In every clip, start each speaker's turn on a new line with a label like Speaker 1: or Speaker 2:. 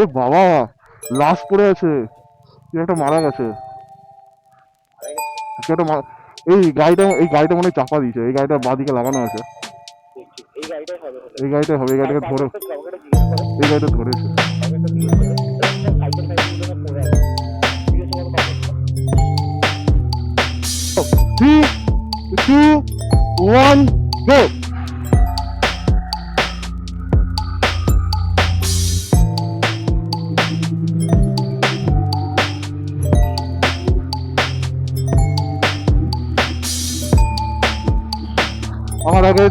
Speaker 1: এ বাবা, লাশ পড়ে আছে। একটা মারা গেছে। একটা এই গাড়িটা এই গাড়িটা মনে চাপা দিয়েছে। এই গাড়িটা বাদিকে লাগানো আছে।
Speaker 2: এই গাড়িটাই হবে,
Speaker 1: এই গাড়িটাকে ধরে এই গাড়িটা ধরেছে।
Speaker 2: কাউকে একটা জিজ্ঞেস করো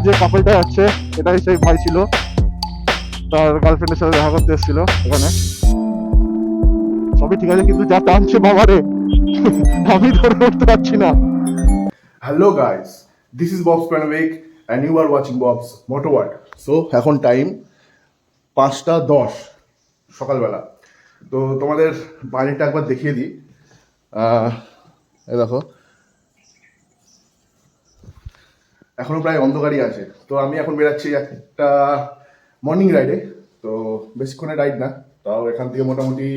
Speaker 1: যে কাপলটা যাচ্ছে এটাই সেই ভাই ছিল। তার গার্লফ্রেন্ডের সাথে দেখা করতে এসেছিল এখানে সবই ঠিক আছে, কিন্তু যা টানছে বাবারে, আমি ধরে উঠতে পারছি না।
Speaker 3: Hello guys this is Bob's প্রাণবিক and you are watching Bob's Motoworld so এখন টাইম পাঁচটা দশ সকালবেলা। তো তোমাদের বাড়িটা একবার দেখিয়ে দিই। দেখো। এখনও প্রায় অন্ধকারই আছে। তো আমি এখন বেরাচ্ছি একটা মর্নিং রাইডে তো বেশিক্ষণের রাইড না, তাও এখান থেকে মোটামুটি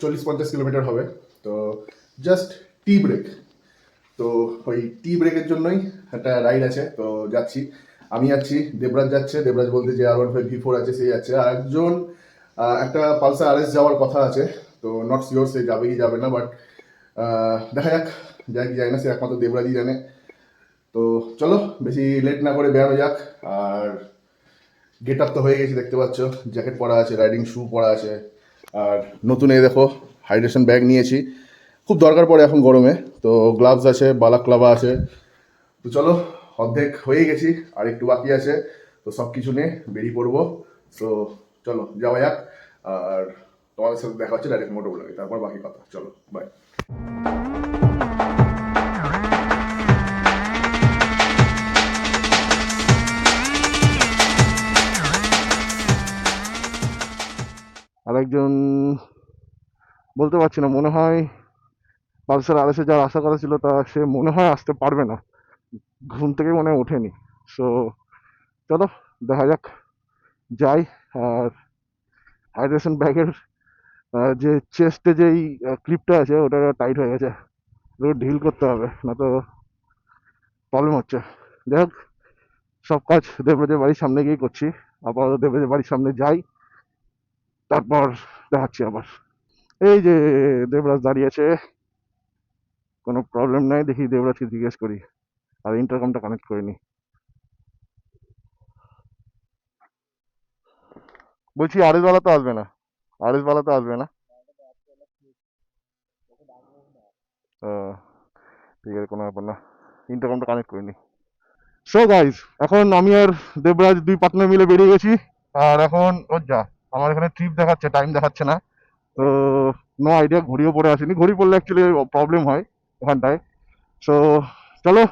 Speaker 3: চল্লিশ পঞ্চাশ কিলোমিটার হবে। তো জাস্ট টি ব্রেক তো ওই টি ব্রেকের জন্যই একটা রাইড আছে। তো যাচ্ছি। আমি যাচ্ছি, দেবরাজ যাচ্ছে। দেবরাজ বলতে যে R one five V four আছে সে যাচ্ছে। আর একজন একটা পালসার আর এস যাওয়ার কথা আছে। তো নট শিওর সে যাবে কি যাবে না বাট দেখা যাক যায় কি যায় না, সে একমাত্র দেবরাজই জানে। তো চলো, বেশি লেট না করে বেরানো যাক। আর গেট আপ তো হয়ে গেছে, দেখতে পাচ্ছ। জ্যাকেট পরা আছে রাইডিং শু পরা আছে। আর নতুন এই দেখো হাইড্রেশন ব্যাগ নিয়েছি। খুব দরকার পড়ে এখন গরমে। তো গ্লাভস আছে বালা বালাক্লাবা আছে। তো চলো, অর্ধেক হয়ে গেছি, আর একটু বাকি আছে। তো সব কিছু নিয়ে বেরিয়ে পড়ব। তো চলো, যাওয়া যাক। আর তোমাদের সাথে দেখা হচ্ছে ডাইরেক্ট মোটো লাগে তারপর বাকি কথা। চলো বাই
Speaker 1: আরেকজন বলতে পারছি না, মনে হয় পালসার আরএসে যার আশা করা ছিল তা সে মনে হয় আসতে পারবে না। ঘুম থেকে মনে হয় ওঠেনি। সো চলো, দেখা যাক। যাই, আর হাইড্রেশন ব্যাগের যে চেস্টে যেই ক্লিপটা আছে, ওটা টাইট হয়ে গেছে। ওটা ঢিল করতে হবে না তো প্রবলেম হচ্ছে। যাই হোক, সব কাজ দেবরাজের বাড়ির সামনে গিয়ে করছি। আপাতত দেবরাজের বাড়ির সামনে যাই। তারপর দেখাচ্ছি আবার। এই যে দেবরাজ দাঁড়িয়েছে, কোনো প্রবলেম নাই, দেখি দেবরাজকে জিজ্ঞেস করি। আর ইন্টারকমটা কানেক্ট করিনি। বলছি আরএস বালা তো আসবে না। আরএস বালা তো আসবে না? ঠিক আছে, কোনো ব্যাপার না। ইন্টারকমটা কানেক্ট করিনি। সো গাইজ এখন আমি আর দেবরাজ দুই পার্টনার মিলে বেরিয়ে গেছি। আর এখন ওর যা। আমার এখানে ট্রিপ দেখাচ্ছে টাইম দেখাচ্ছে না। তো নো আইডিয়া ঘড়িও পরে আসেনি। ঘড়ি পড়লে অ্যাকচুয়ালি প্রবলেম হয় ওখানটায়। সো চলো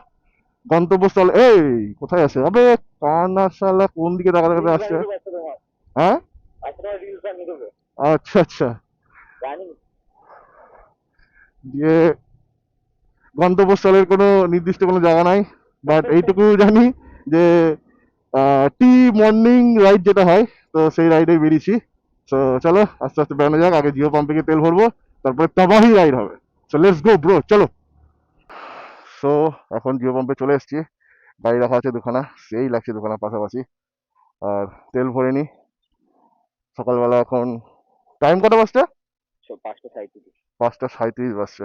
Speaker 1: গন্তব্যস্থল। এই কোথায় আছে? আবে কানা শালা কোন দিকে দেখা দেখাতে আসছে? হ্যাঁ?
Speaker 2: আচ্ছা
Speaker 1: আচ্ছা। আচ্ছা দিয়ে গন্তব্যস্থলের কোনো নির্দিষ্ট কোনো জায়গা নাই। বাট এইটুকু জানি যে টি মর্নিং রাইড যেটা হয় তো সেই রাইডে বেরিয়েছি। তো চলো আস্তে আস্তে বেরোনো যাক আগে জিও পাম্পে গিয়ে তেল ভরবো তারপরে তবাহি রাইড হবে। সো লেটস গো ব্রো চলো। সো এখন জিও পাম্পে চলে এসেছি। গাড়ি রাখা আছে দুখানা সেই লাগছে দুখানা পাশাপাশি। আর তেল ভরে নি সকালবেলা এখন টাইম কটা
Speaker 2: সব পাঁচটা সাইকেল
Speaker 1: পাঁচটা সাঁত্রিশ বাজছে।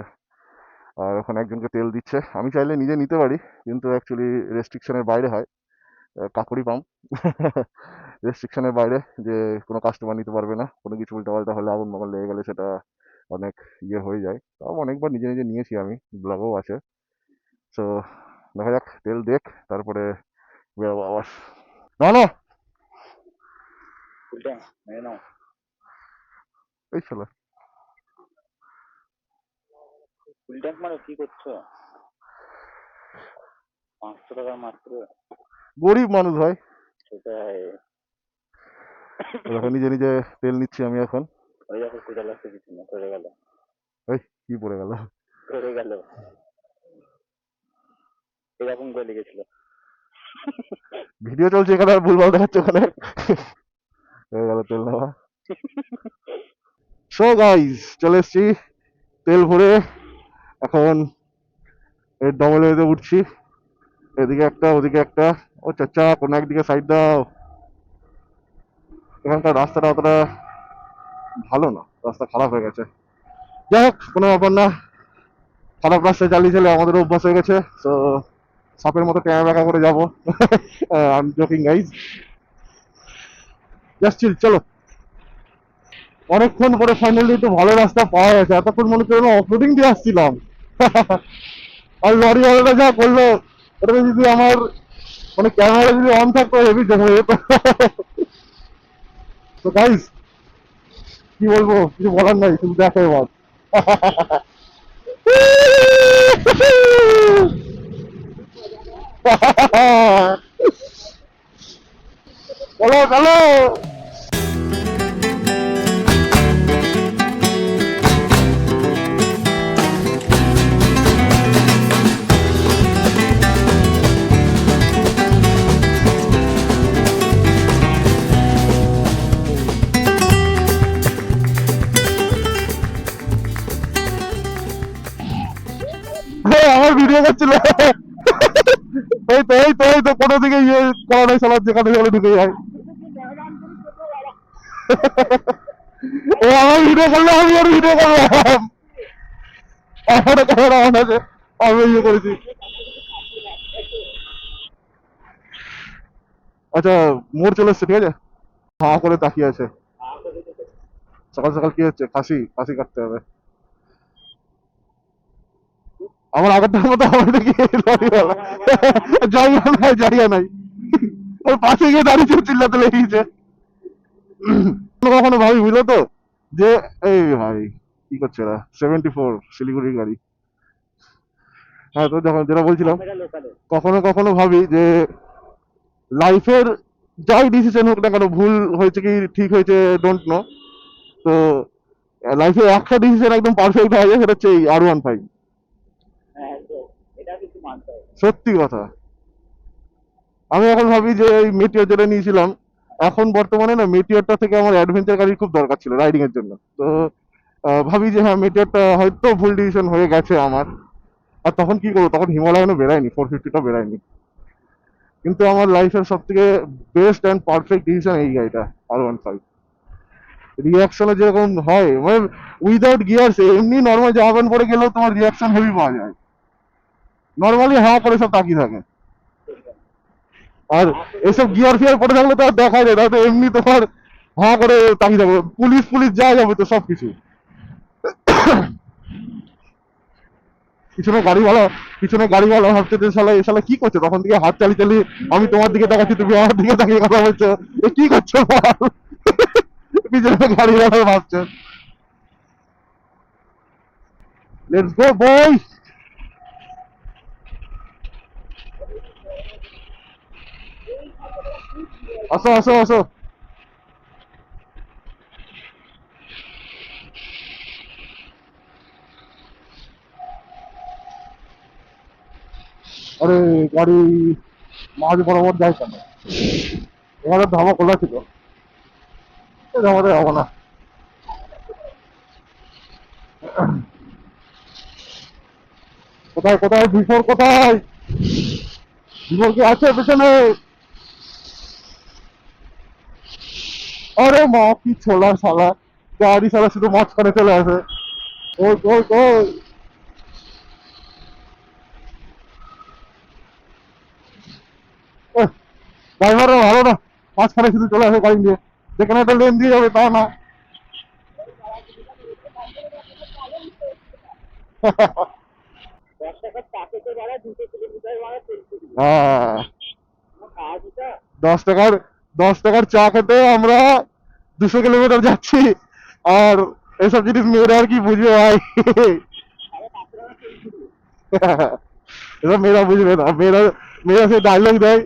Speaker 1: আর ওখানে একজনকে তেল দিচ্ছে। আমি চাইলে নিজে নিতে পারি কিন্তু অ্যাকচুয়ালি রেস্ট্রিকশনের বাইরে হয়। কাকুরি পাম্প রেস্ট্রিকশনের বাইরে যে কোনো কাস্টমার নিতে পারবে না কোনো কিছু উল্টাপাল্টা হলে আগুন মাগুন লেগে গেলে সেটা অনেক ইয়ে হয়ে যায়। তাও অনেকবার নিজে নিজে নিয়েছি আমি ব্লগও আছে। তো দেখা যাক তেল দেখ তারপরে বেরোবো আবার। না না এই ছেলে
Speaker 2: ফুল ট্যাঙ্ক মানে কি করছ? পাঁচশো টাকা মাত্র?
Speaker 1: গরিব মানুষ ভাই
Speaker 2: সেটাই।
Speaker 1: দেখো নিজে নিজে তেল নিচ্ছি আমি এখন।
Speaker 2: ওই দেখো কুড়ে লাগছে কিছু না ধরে গেল।
Speaker 1: এই কি পড়ে গেল?
Speaker 2: ধরে গেল। এরকম করে লেগেছিল।
Speaker 1: ভিডিও চলছে এখানে আর ভুলভাল দেখাচ্ছে ওখানে। হয়ে গেল তেল নেওয়া। সো গাইস চলে এসছি তেল ভরে। এখন এই ডবল উঠছি। এদিকে একটা, ওদিকে একটা। ও চাচা কোনো একদিকে সাইড দাও। এখানকার রাস্তাটা অতটা ভালো না, রাস্তা খারাপ হয়ে গেছে। যাই হোক, কোনো ব্যাপার না। খারাপ রাস্তায় চালিয়ে চলে আমাদের অভ্যাস হয়ে গেছে। তো সাপের মতো ট্যাঁ ব্যাকা করে যাব। I joking guys just chill চলো। অনেকক্ষণ পরে ফাইনালি একটু ভালো রাস্তা পাওয়া গেছে। এতক্ষণ মনে করল অফরোডিং দিয়ে আসছিলাম। আর লরিওয়ালাটা যা করল। ওটাতে যদি আমার মানে ক্যামেরা যদি অন থাকতো হেভি যেত তো গাইস কি বলব, কিছু বলার নাই তুমি দেখো এবার। চলো চলো ভিডিও করছিল এই তো এই তো এই তো, কোনো দিকে ইয়ে করা নাই যেখানে ঢুকে যায়। ও আমার ভিডিও আমি ভিডিও করলাম আমার আছে আমি ইয়ে করেছি। আচ্ছা মোড় চলে এসছে, ঠিক আছে? হাঁ করে তাকিয়ে আছে। সকাল সকাল কি হচ্ছে? খাসি খাসি কাটতে হবে। আমার আগেরটার মতো আমার দেখি লরিওয়ালা জায়গা নাই জায়গা নাই। ওর পাশে গিয়ে দাঁড়িয়ে চিল্লাতে লেগেছে। কখনো ভাবি বুঝলো তো? যে, এই ভাই, কি করছে এরা? সেভেন্টি ফোর শিলিগুড়ির গাড়ি। হ্যাঁ তো যখন যেটা বলছিলাম, কখনো কখনো ভাবি যে লাইফের যাই ডিসিশন হোক না কেন, ভুল হয়েছে কি ঠিক হয়েছে ডোন্ট নো তো লাইফে একটা ডিসিশন একদম পারফেক্ট হয়ে যায়, সেটা হচ্ছে আর ওয়ান ফাইভ
Speaker 2: হ্যাঁ তো এটা কিছু মানতে হবে
Speaker 1: সত্যি কথা। আমি এখন ভাবি যে এই মেটিওর যেটা নিয়েছিলাম, এখন বর্তমানে না মেটিওরটা থেকে আমার অ্যাডভেঞ্চার গাড়ির খুব দরকার ছিল রাইডিং এর জন্য। তো ভাবি যে হ্যাঁ মেটিওরটা হয়তো ভুল ডিসিশন হয়ে গেছে আমার। আর তখন কি করব? তখন হিমালয়ানও বেরায়নি ফোর ফিফটিটা বেরায়নি কিন্তু আমার লাইফের সব থেকে বেস্ট অ্যান্ড পারফেক্ট ডিসিশন এই গাড়িটা আর ওয়ান ফাইভ রিয়াকশনে যেরকম হয় মানে উইদাউট গিয়ার্স এমনি নর্মাল জামা প্যান্ট পরে গেলেও তোমার রিয়াকশন হেভি পাওয়া যায়। নর্মালি হ্যাঁ করে সব তাকিয়ে থাকে। আর এসব গিয়ার ফিয়ার পরে থাকলে তো আর দেখা যায় না, তো এমনি তোমার হা করে তাকিয়ে থাকবে। পুলিশ পুলিশ যা যাবে তো সব কিছু। পিছনে গাড়িওয়ালা পিছনে গাড়িওয়ালা ভাবছে যে শালা, এ শালা কি করছে? তখন থেকে হাত চালিয়ে চালিয়ে আমি তোমার দিকে তাকাচ্ছি, তুমি আমার দিকে তাকিয়ে কথা বলছো। এ কি করছ? পিছনে গাড়িওয়ালা ভাবছে। লেটস গো বয় আসো আসো আসো। আরে, গাড়ি মাঝ বরাবর যায় কেন? এখানে ধামা খোলা ছিল। ধামাতে যাব না। কোথায় কোথায়, বিফোর কোথায়? বিফোর কি আছে পেছনে? আরে মা কি ছোলা শালা। গাড়ি শালা শুধু মাঝখানে চলে আসে। ওই ওই ওই। ড্রাইভারও ভালো না। মাঝখানে শুধু চলে আসে গাড়ি নিয়ে। যেখানে একটা লেন দিয়ে যাবে তা না। হ্যাঁ। দশ টাকার দশ টাকার চা খেতে আমরা দুশো কিলোমিটার যাচ্ছি। আর এসব জিনিস মেয়েরা আর কি বুঝবে ভাই? এসব মেয়েরা বুঝবে না। মেয়েরা মেয়েরা সে ডায়লগ দেয়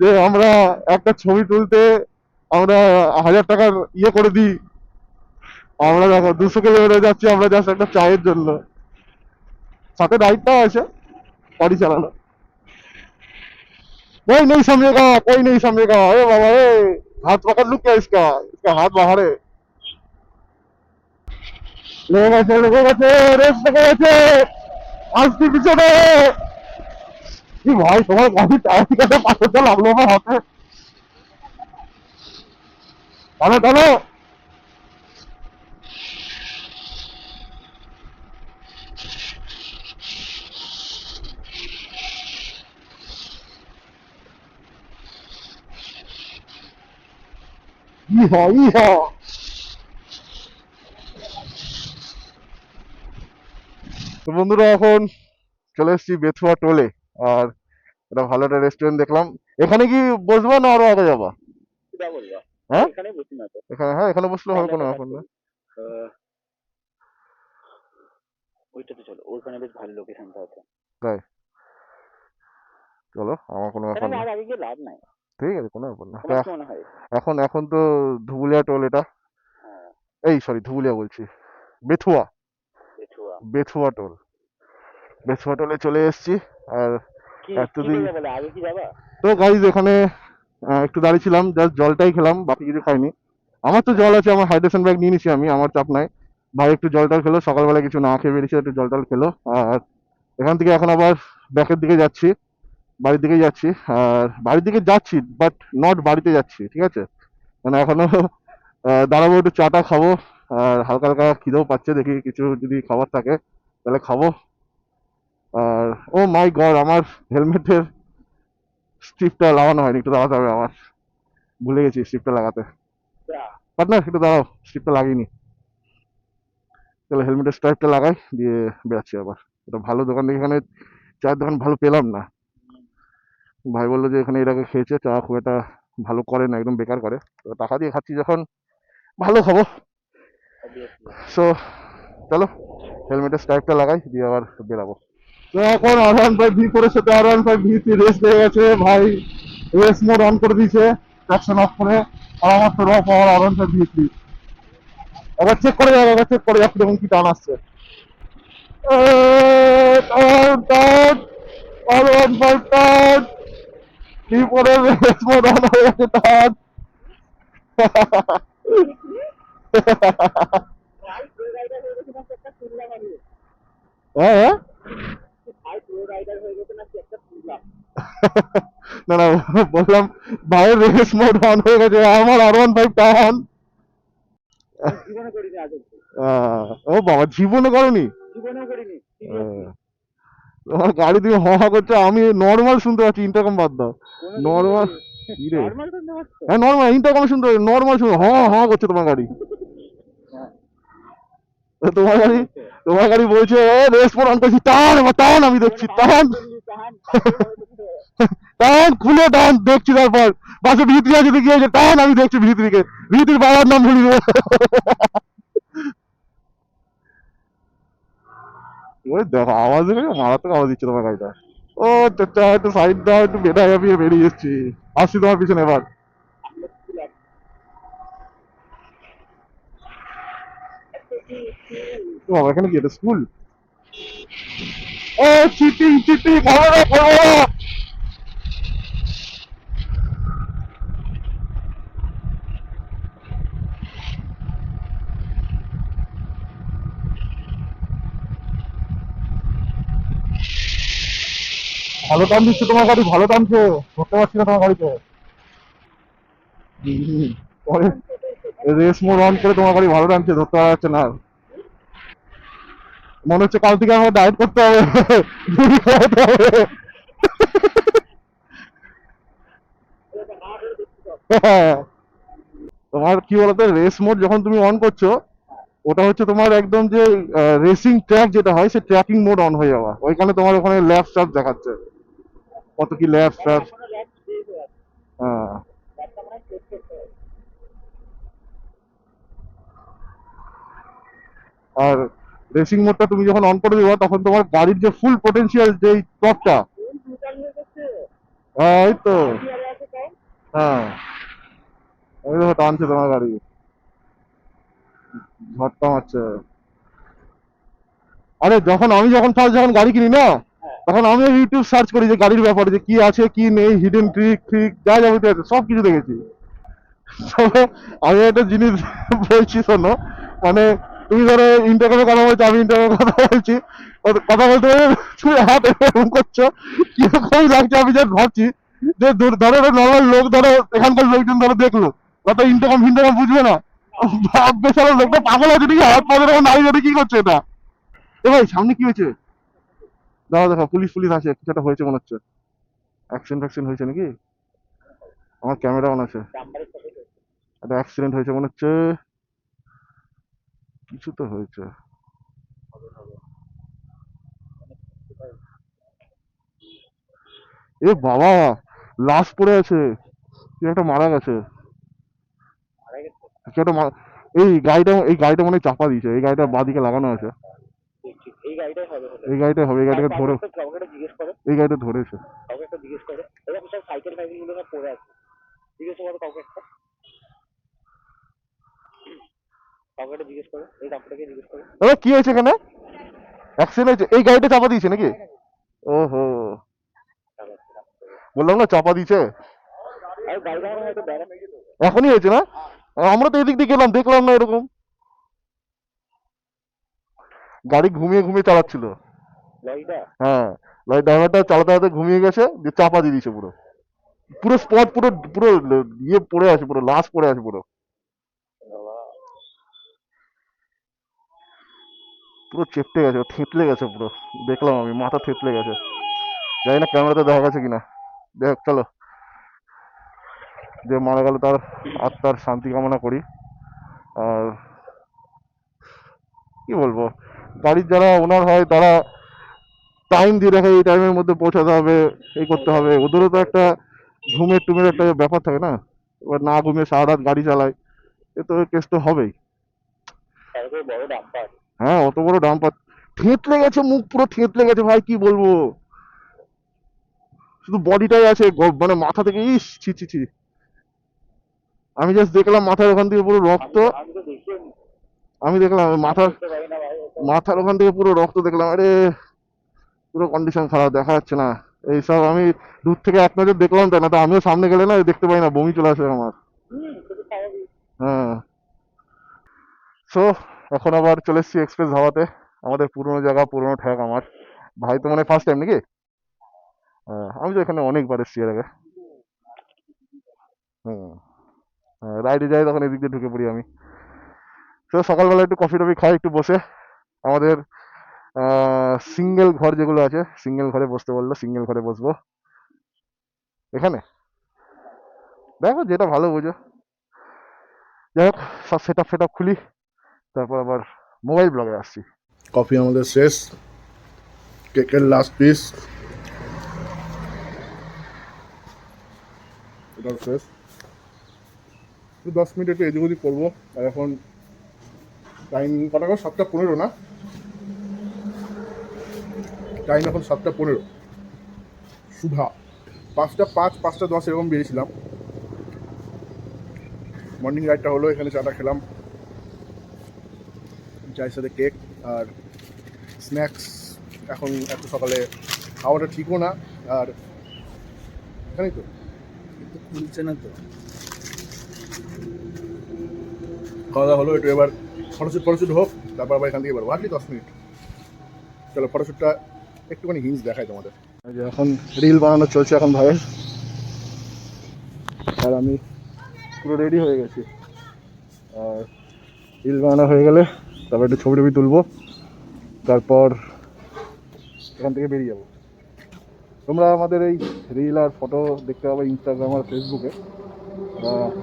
Speaker 1: যে আমরা একটা ছবি তুলতে আমরা হাজার টাকার ইয়ে করে দিই। আমরা দেখো দুশো কিলোমিটার যাচ্ছি, আমরা জাস্ট একটা চায়ের জন্য। সাথে রাইডটাও আছে, গাড়ি চালানো। कोई नहीं समझेगा कोई नहीं समझेगा ए बाबा ए हाथ पकड़ लू क्या इसका इसका हाथ बाहर है লেগে গেছে লেগে গেছে রেস লেগে গেছে আসছি পিছনে কি ভাই তোমার গাড়ি টায়ার থেকে পাথরটা লাগলো আমার হাতে টানো টানো ইহা ইহা তো বন্ধুরা এখন চলে এসেছি বেথুয়া টোলে আর এটা ভালো একটা রেস্টুরেন্ট দেখলাম। এখানে কি বসবো না আরও আগে যাবা? হ্যাঁ?
Speaker 2: এখানে
Speaker 1: হ্যাঁ এখানে বসলে হবে
Speaker 2: আমরা
Speaker 1: কোনো ব্যাপার না।
Speaker 2: ওইটাতে চলো ওইখানে বেশ ভালো লোকেশনটা আছে।
Speaker 1: চলো আমার কোনো ব্যাপার না।
Speaker 2: আগে গিয়ে লাভ নাই।
Speaker 1: ঠিক আছে কোনো ব্যাপার না। এখন এখন তো ধুবুলিয়া টোল এটা।
Speaker 2: হ্যাঁ।
Speaker 1: এই সরি ধুবুলিয়া বলছি। বেথুয়া।
Speaker 2: বেথুয়া।
Speaker 1: বেথুয়া টোল বেথুয়া টোলে চলে এসেছি আর এতদিন- তো গাইজ এখানে একটু দাঁড়িয়েছিলাম জাস্ট জলটাই খেলাম বাকি কিছু খাইনি। আমার তো জল আছে আমার হাইড্রেশন ব্যাগ নিয়ে নিছি আমি আমার চাপ নাই। ভাই একটু জলটা খেলো সকালবেলা কিছু না খেয়ে বেরিয়েছে একটু জলটা খেলো আর এখান থেকে এখন আবার ব্যাকের দিকে যাচ্ছি। বাড়ির দিকে যাচ্ছি, আর বাড়ির দিকে যাচ্ছি বাট নট বাড়িতে যাচ্ছি, ঠিক আছে? মানে এখনও দাঁড়াবো, একটু চাটা খাব, আর হালকা হালকা খিদেও পাচ্ছে, দেখি কিছু যদি খাবার থাকে, তাহলে খাব। আর, ও মাই গড আমার হেলমেটের স্ট্রিপটা লাগানো হয়নি, একটু দাঁড়াতে হবে আমার। ভুলে গেছি স্ট্রিপটা লাগাতে। পার্টনার, একটু দাঁড়াও স্ট্রিপটা লাগিনি তাহলে হেলমেটের স্ট্রাইপটা লাগাই, দিয়ে বেরাচ্ছি আবার। এটা ভালো দোকান, এখানে চায়ের দোকান ভালো পেলাম না। ভাই বলল যে এখানে এর আগে খেয়েছে, চা খুব একটা ভালো করে না, একদম বেকার করে। তো টাকা দিয়ে খাচ্ছি যখন, ভালো খাব সো চলো হেলমেটের স্ট্রাইপটা লাগাই, দিয়ে আবার বেরাবো। তো এখন আর ওয়ান ফাইভ ভি করে সাথে আর ওয়ান ফাইভ ভি রেস হয়ে গেছে, ভাই। রেস মোড অন করে দিয়েছে ট্রাকশন অফ করে। আর আমার তো রফ আর ওয়ান ফাইভ ভি থ্রি এবার চেক করে যাবে এবার চেক করে যাচ্ছে এবং কি টান আসছে। টান আর ওয়ান ফাইভ টান। কি করে রেস মোড অন হয়ে।
Speaker 2: ভাই ভাই।
Speaker 1: না না বললাম ভাইয়ের রেস মোড অন হয়ে গেছে আমার আর ওয়ান ফাইভ টান
Speaker 2: জীবনে
Speaker 1: ও বাবা জীবনে করনি?
Speaker 2: জীবনেও করিনি
Speaker 1: তোমার গাড়ি তুমি হ হ করছ আমি নর্মাল শুনতে পাচ্ছি ইন্টারকম বাদ দাও। নর্মাল হ্যাঁ নর্মাল ইন্টারকম শুনতে পাচ্ছি নর্মাল শুনতে হ হ করছে তোমার গাড়ি। তো তোমার গাড়ি তোমার গাড়ি বলছে রেস মোড অন করছি টান এবার টান আমি দেখছি টান টান। খুলে টান দেখছি তারপর। বাসে ভিতরি আছে এই টান আমি দেখছি ভিতরিকে ভিতরি বাবার নাম ভুলি ওই দেখো আওয়াজ দেখে মারাত্মক আওয়াজ দিচ্ছে তোমার গাড়িটা ও চাচা একটু সাইড দাও একটু বেটা গাপিয়ে বেরিয়ে এসছি। আসছি তোমার পিছনে এবার। বাবা, এখানে কি এটা স্কুল ও চিটিং চিটিং ভালো না ভালো দাম দিচ্ছে তোমার গাড়ি, ভালো দামছে ধরতে পারছি না তোমার গাড়িতে। রেস মোড অন করে তোমার গাড়ি ভালো ধরতে পারা যাচ্ছে না মনে হচ্ছে কাল থেকে ডায়েট করতে হবে। তোমার কি বলতো রেস মোড যখন তুমি অন করছ, ওটা হচ্ছে তোমার একদম যে রেসিং ট্র্যাক যেটা হয় সে ট্র্যাকিং মোড অন হয়ে যাওয়া। ওইখানে তোমার ওখানে ল্যাপ দেখাচ্ছে। কত কি
Speaker 2: ল্যাব দিয়েছে
Speaker 1: হ্যাঁ। আর রেসিং মোডটা তুমি যখন অন করে দিবা, তখন তোমার গাড়ির যে ফুল পোটেনশিয়াল যেই টপটা
Speaker 2: হয়ে,
Speaker 1: এই তো। হ্যাঁ। ওই টানছে তোমার গাড়ি। ঝটকা মারছে। আরে, যখন আমি যখন ফার্স্ট যখন গাড়ি কিনি না তখন আমি ইউটিউব সার্চ করি যে গাড়ির ব্যাপারে যে কি আছে, কি নেই হিডেন ট্রিক ট্রিক যা যাবতীয় সব কিছু দেখেছি। তবে আমি একটা জিনিস বলছি, শোনো মানে তুমি ধরো ইন্টারভিউ কথা বলছো, আমি ইন্টারভিউ কথা বলছি কথা বলতে তুমি হাত এরকম করছ, কীরকম লাগছে আমি যা ভাবছি, যে ধর- নর্মাল লোক, ধরো এখানকার লোকজন ধরো দেখল কত ইন্টারকম ফিন্টারকম বুঝবে না, ভাববে সারা লোকটা পাগল আছে নাকি? হাত পা ধরে নারী কি করছে এটা? এ ভাই, সামনে কি হয়েছে? দাঁড়া দেখো পুলিশ পুলিশ আছে কিছু একটা হয়েছে মনে হচ্ছে। অ্যাক্সিডেন্ট ফ্যাক্সিডেন্ট হয়েছে নাকি? আমার ক্যামেরা অন আছে। একটা অ্যাক্সিডেন্ট হয়েছে মনে হচ্ছে। কিছু তো হয়েছে। এ বাবা লাশ পড়ে আছে। কেউ একটা মারা গেছে। কেউ একটা এই গাড়িটা এই গাড়িটা মনে হয় চাপা দিয়েছে। এই গাড়িটা বাদিকে লাগানো আছে।
Speaker 2: গাড়িটাই হবে
Speaker 1: এই গাড়িটা হবে এই গাড়িটাকে ধরে
Speaker 2: কাউকে কাউকে জিজ্ঞেস করে।
Speaker 1: এই গাড়িটা ধরেছে
Speaker 2: কাউকে একটা জিজ্ঞেস করে। এরকম সব সাইকেল ফাইকেলগুলো না পড়ে আছে। জিজ্ঞেস করো কাউকে একটা। কাউকে একটা জিজ্ঞেস করে। এই কাকুটাকে জিজ্ঞেস করে।
Speaker 1: দাদা কি হয়েছে এখানে? অ্যাক্সিডেন্ট হয়েছে? এই গাড়িটা চাপা দিয়েছে নাকি? ওহো। বললাম না চাপা দিয়েছে? এখনই হয়েছে না? আমরা তো এদিক দিয়ে গেলাম দেখলাম না এরকম। গাড়ি ঘুমিয়ে ঘুমিয়ে চালাচ্ছিল। হ্যাঁ লরি ড্রাইভারটা চালাতে চালাতে ঘুমিয়ে গেছে দিয়ে চাপা দিয়ে দিয়েছে পুরো। পুরো স্পট পুরো পুরো ইয়ে পড়ে আছে পুরো লাশ পড়ে আছে পুরো। পুরো চেপটে গেছে থেতলে গেছে পুরো। দেখলাম আমি মাথা থেতলে গেছে। জানি না ক্যামেরাতে দেখা গেছে কিনা। দেখ চলো। যে মারা গেল তার আত্মার শান্তি কামনা করি। আর কি বলব? গাড়ির যারা ওনার হয়, তারা টাইম দিয়ে রাখে এই টাইমের মধ্যে পৌঁছাতে হবে, এই করতে হবে। ওদেরও তো একটা ঘুমের টুমের একটা ব্যাপার থাকে না? এবার না ঘুমিয়ে সারা রাত গাড়ি চালায়, এ তো কেস তো হবেই। হ্যাঁ অত বড় ডাম্পার। থেতলে গেছে, মুখ পুরো থেতলে গেছে, ভাই, কি বলব? শুধু বডিটাই আছে মানে মাথা থেকে, ইস, ছি ছি ছি। আমি জাস্ট দেখলাম মাথার ওখান থেকে পুরো রক্ত।
Speaker 2: আমি
Speaker 1: দেখলাম মাথার মাথার ওখান থেকে পুরো রক্ত দেখলাম আরে পুরো কন্ডিশন খারাপ দেখা যাচ্ছে না। এইসব আমি দূর থেকে এক নজর দেখলাম তাই না? তো আমিও সামনে গেলে না দেখতে পাই না বমি চলে আসে আমার। হ্যাঁ। সো এখন আবার চলে এসেছি এক্সপ্রেস ধাবাতে। আমাদের পুরনো জায়গা পুরনো ঠ্যাক আমার। ভাই তো মানে ফার্স্ট টাইম নাকি? হ্যাঁ, আমি তো এখানে অনেকবার এসেছি এর আগে। হুম রাইডে যাই তখন এদিক দিয়ে ঢুকে পড়ি আমি। তো সকালবেলা একটু কফি টফি খাই একটু বসে। আমাদের সিঙ্গেল ঘর যেগুলো আছে সিঙ্গেল ঘরে বসতে বলল সিঙ্গেল ঘরে বসবো। এখানে? দেখো, যেটা ভালো বুঝো। যাই হোক সব সেট আপ ফেট আপ খুলি, তারপর আবার মোবাইল ব্লগে আসছি।
Speaker 3: কফি আমাদের শেষ। কেকের লাস্ট পিস এটাও শেষ। দশ মিনিট একটু এদিক ওদিক করব, আর এখন টাইম কটা করে সাতটা পনেরো না? টাইম এখন সাতটা পনেরো। সুধা পাঁচটা পাঁচ পাঁচটা দশ এরকম বেরিয়েছিলাম। মর্নিং রাইডটা হলো এখানে চাটা খেলাম। চায়ের সাথে কেক আর স্ন্যাক্স এখন এত সকালে খাওয়াটা ঠিকও না আর এখানেই তো।
Speaker 4: খুলছে না তো।
Speaker 3: খাওয়া দাওয়া হলো একটু এবার ফটোশ্যুট ফটোশ্যুট হোক তারপর আবার এখান থেকে বেরোবো। হার্ডলি দশ মিনিট। চলো ফটোশ্যুটটা একটুখানি হিন্স দেখাই তোমাদের। যে এখন রিল বানানো চলছে এখন ভাইয়ের। আর আমি পুরো রেডি হয়ে গেছি। আর রিল বানানো হয়ে গেলে তারপর একটু ছবি টবি তুলবো। তারপর এখান থেকে বেরিয়ে যাব। তোমরা আমাদের এই রিল আর ফটো দেখতে পাবে ইনস্টাগ্রাম আর ফেসবুকে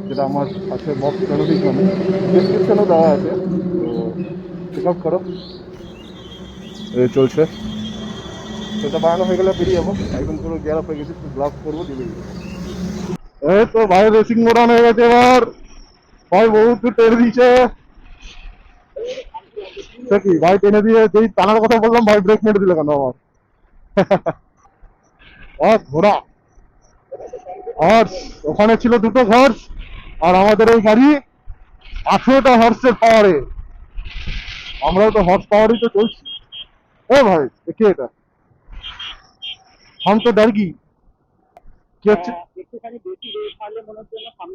Speaker 3: যেটা আমার আছে বক্স ফ্যামিলির নামে ডিসক্রিপশানেও দেওয়া আছে। তো চেক আউট করো। চলছে। সেটা বানানো হয়ে গেলে বেরিয়ে যাব। একদম পুরো গিয়ার হয়ে গেছি ব্লগ করব, দিয়ে বেরিয়ে। এই তো ভাই রেসিং মোড়ানো হয়ে গেছে এবার। ভাই বহুত টেনে দিয়েছে। সে ভাই টেনে দিয়ে যেই টানার কথা বললাম, ভাই ব্রেক মেরে দিল কেন আমার? ঘোড়া। আর ওখানে ছিল দুটো হর্স আর আমাদের এই গাড়ি আঠেরোটা হর্সের পাওয়ারে আমরাও তো হর্স পাওয়ারই তো চলছি। এ ভাই দেখি এটা?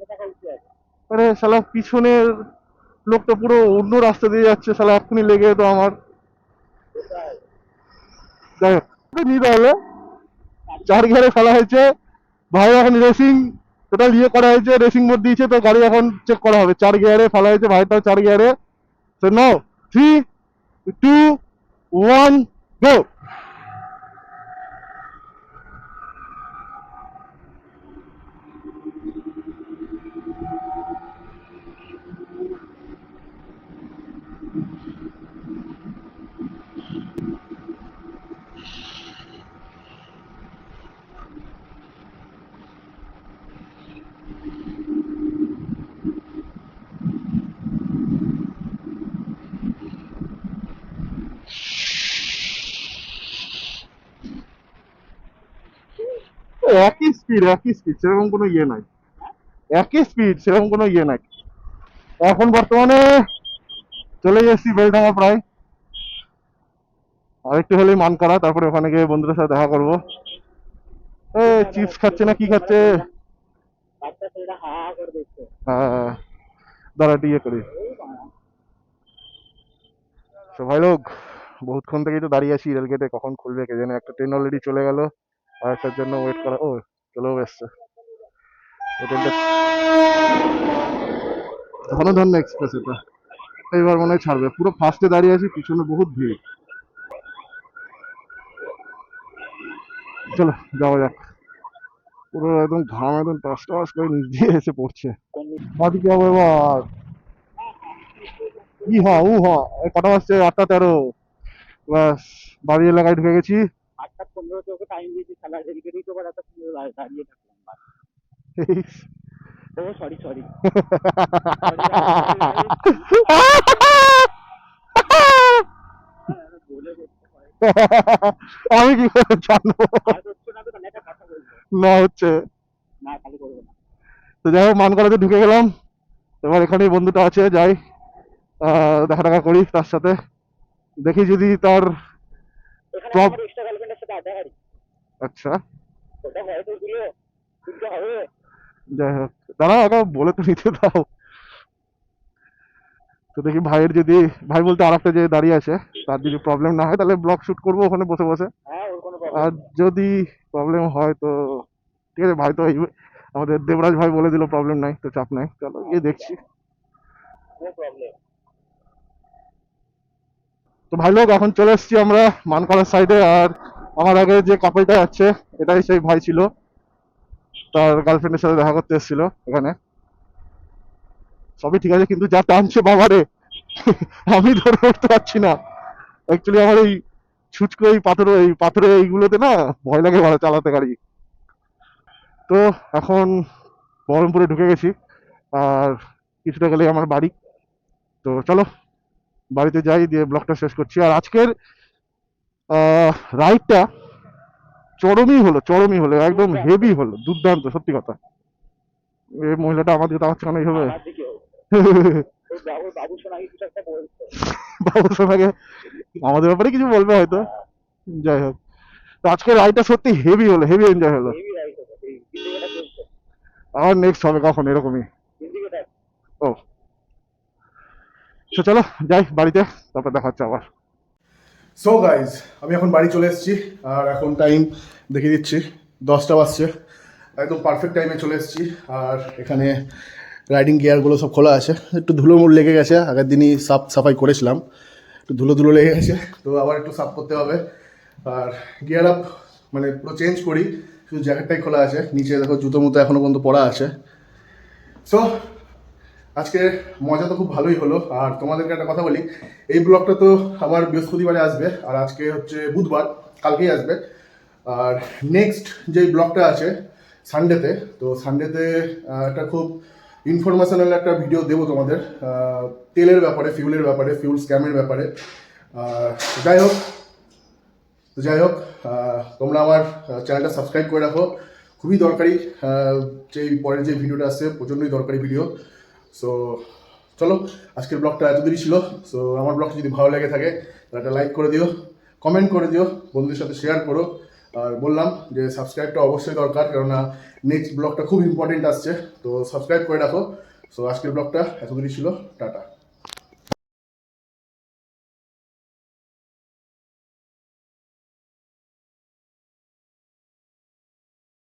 Speaker 2: থাকা উঠে আছে
Speaker 1: আরে শালা পিছনের লোকটা পুরো অন্য রাস্তা দিয়ে যাচ্ছে শালা এক্ষুনি লেগে তো আমার যাই হোক নি তাহলে চার গিয়ারে ফেলা হয়েছে ভাই এখন রেসিং টোটাল ইয়ে করা হয়েছে রেসিং মোড দিয়েছে তো গাড়ি এখন চেক করা হবে চার গিয়ারে ফেলা হয়েছে ভাইটাও চার গিয়ারে তো now three two one go speed একই স্পিড সেরকম কোনো ইয়ে নাই। একই স্পিড সেরকম কোনো ইয়ে নাই। এখন বর্তমানে চলে এসেছি বেলডাঙ্গা প্রায়। আরেকটু হলেই মান করা তারপরে ওখানে গিয়ে বন্ধুদের সাথে দেখা করব। এ চিপস খাচ্ছে না, কি খাচ্ছে? হ্যাঁ দাঁড়া, একটু ইয়ে করি। তো লোক, বহুতক্ষণ থেকেই তো দাঁড়িয়ে আছি, রেলগেটে কখন খুলবে কে জানে, একটা ট্রেন অলরেডি চলে গেল। আর একটার জন্য ওয়েট করা, ও চলেও ট্রেনটা ধনধন্য এক্সপ্রেস এটা। এবার মনে হয় ছাড়বে। পুরো ফার্স্টে দাঁড়িয়ে আছি, পিছনে বহুত ভিড়। চলো, যাওয়া যাক। পুরো একদম ঘাম একদম টস টস করে নিচ দিয়ে এসে পড়ছে। বাকি কি হবে এবার। ই হা উ হা কটা বাজছে? আটটা তেরো। বাস বাড়ি এলাকায় ঢুকে গেছি।
Speaker 2: আটটা পনেরো চোখে টাইম দিয়েছি খেলা রেডিকেটেই তো এত দাঁড়িয়ে থাকলাম ও সরি সরি করতে
Speaker 1: আমি কি করে জানব?
Speaker 2: না মানে একটা
Speaker 1: হচ্ছে। তো যাই হোক মানকড়াতে ঢুকে গেলাম। এবার এখানেই বন্ধুটা আছে যাই। দেখা টাকা করি তার সাথে। দেখি যদি তার আচ্ছা।
Speaker 2: হবে।
Speaker 1: যাই হোক। আগে বলে তো নিতে দাও। তো দেখি ভাইয়ের যদি ভাই বলতে আর একটা যে দাঁড়িয়ে আছে তার যদি প্রবলেম না হয় তাহলে ব্লগ শুট করব ওখানে বসে বসে।
Speaker 2: হ্যাঁ
Speaker 1: আর যদি প্রবলেম হয় তো ঠিক আছে ভাই তো আমাদের দেবরাজ ভাই বলে দিল প্রবলেম নাই তো চাপ নাই। চলো গিয়ে দেখছি। তো ভাই লোক এখন চলে এসেছি আমরা মানকড়ার সাইডে আর আমার আগে যে কাপলটা যাচ্ছে এটাই সেই ভাই ছিল। তার গার্লফ্রেন্ডের সাথে দেখা করতে এসেছিল এখানে। সবই ঠিক আছে, কিন্তু যা টানছে বাবারে, আমি ধরে উঠতে পারছি না। অ্যাকচুয়ালি আমার এই ছুচকো, এই পাথর, এই পাথরে এইগুলোতে না ভয় লাগে ভালো চালাতে গাড়ি। তো এখন বহরমপুরে ঢুকে গেছি, আর কিছুটা গেলে আমার বাড়ি। তো চলো, বাড়িতে যাই, দিয়ে ব্লগটা শেষ করছি। আর আজকের রাইডটা চরমই হলো চরমই হলো একদম হেভি হলো দুর্দান্ত সত্যি কথা। এই মহিলাটা আমাদের তাকাচ্ছে কেন এইভাবে।
Speaker 2: বাবু সোনাকে
Speaker 1: আমাদের ব্যাপারে কিছু বলবে হয়তো। যাই হোক। তো আজকের রাইডটা সত্যি হেভি হলো হেভি এনজয় হলো। আবার নেক্সট হবে কখন এরকমই। ও। তো চলো যাই বাড়িতে তারপর দেখা হচ্ছে আবার।
Speaker 3: সো গাইজ আমি এখন বাড়ি চলে এসেছি, আর এখন টাইম দেখিয়ে দিচ্ছি, দশটা বাজছে, একদম পারফেক্ট টাইমে চলে এসেছি, আর এখানে রাইডিং গিয়ারগুলো সব খোলা আছে, একটু ধুলো মুড় লেগে গেছে, আগের দিনই সাফ সাফাই করেছিলাম, একটু ধুলো ধুলো লেগে গেছে, তো আবার একটু সাফ করতে হবে, আর গিয়ার আপ মানে পুরো চেঞ্জ করি, শুধু জ্যাকেটটাই খোলা আছে, নিচে দেখো জুতো মুতো এখনও পর্যন্ত পড়া আছে। সো আজকে মজা তো খুব ভালোই হলো। আর তোমাদেরকে একটা কথা বলি, এই ব্লগটা তো আবার বৃহস্পতিবারে আসবে, আর আজকে হচ্ছে বুধবার, কালকেই আসবে। আর নেক্সট যে ব্লগটা আছে সানডেতে তো সানডেতে একটা খুব ইনফরমেশনাল একটা ভিডিও দেবো তোমাদের তেলের ব্যাপারে ফিউলের ব্যাপারে ফিউল স্ক্যামের ব্যাপারে। যাই হোক যাই হোক তোমরা আমার চ্যানেলটা সাবস্ক্রাইব করে রাখো। খুবই দরকারি যে পরের যে ভিডিওটা আসছে, প্রচণ্ডই দরকারি ভিডিও সো চলো, আজকের ব্লগটা এতদিনই ছিল। সো আমার ব্লগটা যদি ভালো লেগে থাকে, তাহলে একটা লাইক করে দিও কমেন্ট করে দিও, বন্ধুদের সাথে শেয়ার করো। আর বললাম যে সাবস্ক্রাইবটা অবশ্যই দরকার, কেননা নেক্সট ব্লগটা খুব ইম্পর্টেন্ট আসছে। তো সাবস্ক্রাইব করে রাখো। সো আজকের ব্লগটা এতদিনই ছিল। টাটা।